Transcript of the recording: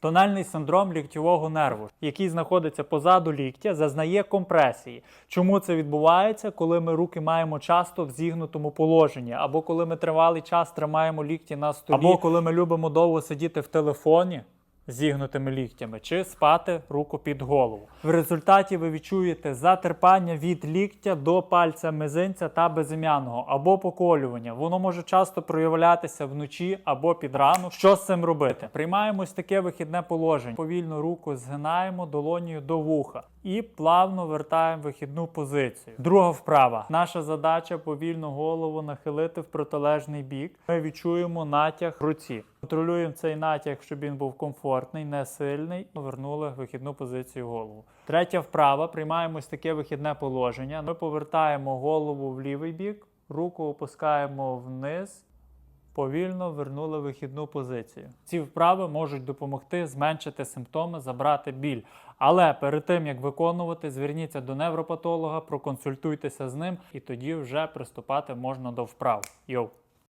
Тональний синдром ліктьового нерву, який знаходиться позаду ліктя, зазнає компресії. Чому це відбувається, коли ми руки маємо часто в зігнутому положенні, або коли ми тривалий час тримаємо лікті на столі, або коли ми любимо довго сидіти в телефоні зігнутими ліктями, чи спати руку під голову. В результаті ви відчуєте затерпання від ліктя до пальця мизинця та безім'яного або поколювання. Воно може часто проявлятися вночі або під ранок. Що з цим робити? Приймаємо ось таке вихідне положення. Повільно руку згинаємо долонію до вуха і плавно вертаємо вихідну позицію. Друга вправа. Наша задача повільно голову нахилити в протилежний бік. Ми відчуємо натяг руці. Контролюємо цей натяг, щоб він був комфортний, не сильний. Повернули вихідну позицію голову. Третя вправа. Приймаємо ось таке вихідне положення. Ми повертаємо голову в лівий бік, руку опускаємо вниз. Повільно вернули вихідну позицію. Ці вправи можуть допомогти зменшити симптоми, забрати біль. Але перед тим як виконувати, зверніться до невропатолога, проконсультуйтеся з ним, і тоді вже приступати можна до вправ. Йоу!